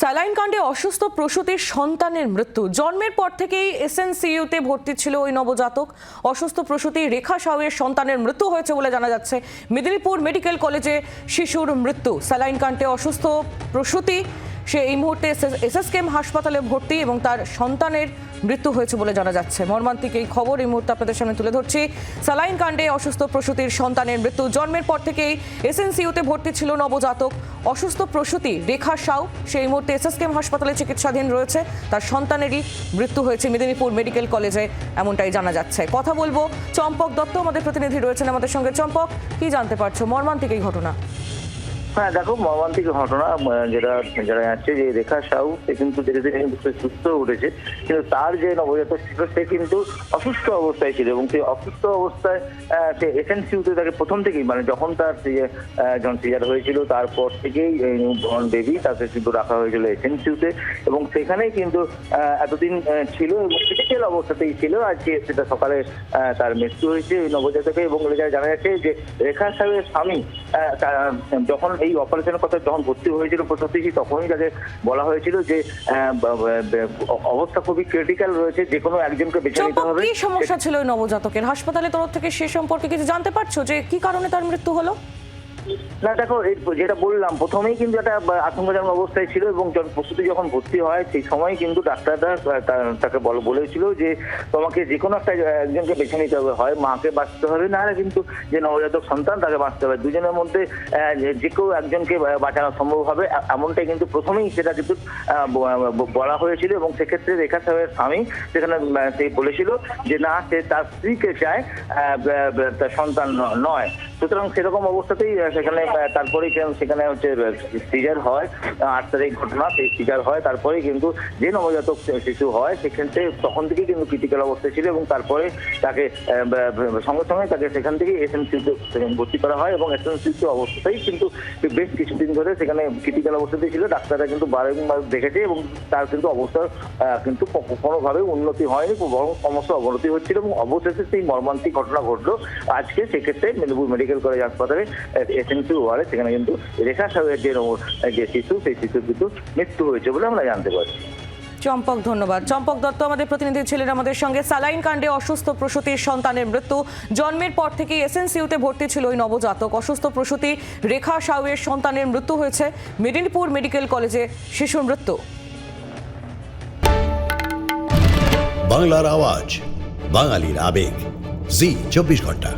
Saline কাণ্ডে অসুস্থ প্রসূতির সন্তানের মৃত্যু। জন্মের পর থেকেই এসএনসিইউতে ভর্তি ছিল ওই নবজাতক। অসুস্থ প্রসূতি রেখা সাউয়ের সন্তানের মৃত্যু হয়েছে বলে জানা যাচ্ছে। মেদিনীপুর মেডিকেল কলেজে শিশুর মৃত্যু। স্যালাইন কাণ্ডে অসুস্থ প্রসূতি সে এই মুহূর্তে এসএসকেএম হাসপাতালে ভর্তি এবং তার সন্তানের মৃত্যু হয়েছে বলে জানা যাচ্ছে। মর্মান্তিক এই খবর এই মুহূর্তে আপনাদের সামনে তুলে ধরছি। স্যালাইন কাণ্ডে অসুস্থ প্রসূতির সন্তানের মৃত্যু। জন্মের পর থেকেই এসএনসিইউতে ভর্তি ছিল নবজাতক। অসুস্থ প্রসূতি রেখা সাউ সেই মুহূর্তে এসএসকেএম হাসপাতালে চিকিৎসাধীন রয়েছে। তার সন্তানেরই মৃত্যু হয়েছে মেদিনীপুর মেডিকেল কলেজে, এমনটাই জানা যাচ্ছে। কথা বলব চম্পক দত্ত, আমাদের প্রতিনিধি রয়েছেন আমাদের সঙ্গে। চম্পক, কি জানতে পারছ? মর্মান্তিক এই ঘটনা। হ্যাঁ দেখো, মর্মান্তিক ঘটনা যেটা যারা যাচ্ছে যে রেখা সাউ, সে কিন্তু ধীরে ধীরে কিন্তু সুস্থ উঠেছে। কিন্তু তার যে নবজাতক ছিল সে কিন্তু অসুস্থ অবস্থায় ছিল এবং সেই অসুস্থ অবস্থায় সে এসএনসিউতে তাকে প্রথম থেকেই মানে যখন তার যখন সিজার হয়েছিল, তারপর থেকেই বর্ন বেবি তাকে কিন্তু রাখা হয়েছিল এসএনসিউতে এবং সেখানেই কিন্তু এতদিন ছিল এবং ক্রিটিক্যাল অবস্থাতেই ছিল। আজকে সেটা সকালে তার মৃত্যু হয়েছে ওই নবজাতকে এবং জানা যাচ্ছে যে রেখা সাহেবের স্বামী যখন এই অপারেশনের কথা যখন ভর্তি হয়েছিল প্রসূতি তখনই তাকে বলা হয়েছিল যে অবস্থা খুবই ক্রিটিক্যাল রয়েছে যে কোনো একজনকে বেছে নিতে হবে। কি সমস্যা ছিল ওই নবজাতকের? হাসপাতালের তরফ থেকে সে সম্পর্কে কিছু জানতে পারছ যে কি কারণে তার মৃত্যু হলো? না দেখো যেটা বললাম প্রথমেই কিন্তু একটা আশঙ্কাজনক অবস্থায় ছিল এবং প্রস্তুতি যখন ভর্তি হয় সেই সময় কিন্তু ডাক্তাররা তাকে বল বলেছিল যে তোমাকে যে কোনো একটা একজনকে বেছে নিতে হবে। হয় মাকে বাঁচতে হবে না কিন্তু যে নবজাতক সন্তান তাকে বাঁচতে হবে। দুজনের মধ্যে যে- কেউ একজনকে বাঁচানো সম্ভব হবে এমনটাই কিন্তু প্রথমেই সেটা কিন্তু বলা হয়েছিল এবং সেক্ষেত্রে রেখা সাহেবের স্বামী সেখানে আহ, সে বলেছিল যে না সে তার স্ত্রীকে চায় তার সন্তান নয়। সুতরাং সেরকম অবস্থাতেই সেখানে তারপরেই সেখানে হচ্ছে সিজার হয় আট তারিখ ঘটনা, সেই সিজার হয় তারপরে কিন্তু যে নবজাতক শিশু হয় সেক্ষেত্রে তখন থেকেই কিন্তু ক্রিটিক্যাল অবস্থায় ছিল এবং তারপরে তাকে সঙ্গে সঙ্গে তাকে সেখান থেকে এসএনসিতে ভর্তি করা হয় এবং এস এসএনসিতে অবস্থাতেই কিন্তু বেশ কিছুদিন ধরে সেখানে ক্রিটিক্যাল অবস্থাতেই ছিল। ডাক্তাররা কিন্তু বারংবার দেখেছে এবং তার কিন্তু অবস্থার কিন্তু কোনোভাবে উন্নতি হয়নি, বরং সমস্ত অবনতি হচ্ছিল এবং অবশেষে সেই মর্মান্তিক ঘটনা ঘটলো। আজকে সেক্ষেত্রে মেদিনীপুর মেডিকেল কলেজ হাসপাতালে এস এসএনসি ওয়ার্ডে সেখানে কিন্তু রেখা সাহেবের যে যে শিশু সেই শিশুর কিন্তু মৃত্যু হয়েছে বলে আমরা জানতে পারছি। চম্পক ধন্যবাদ। চম্পক দত্ত আমাদের প্রতিনিধি ছিলেন আমাদের সঙ্গে। স্যালাইন কাণ্ডে অসুস্থ প্রসূতির সন্তানের মৃত্যু। জন্মের পর থেকে এসএনসিউতে ভর্তি ছিল ওই নবজাতক। অসুস্থ প্রসূতি রেখা সাউয়ের সন্তানের মৃত্যু হয়েছে। মেদিনীপুর মেডিকেল কলেজে শিশুর মৃত্যু। বাংলার আওয়াজ বাঙালির আবেগ। জি চব্বিশ ঘণ্টা।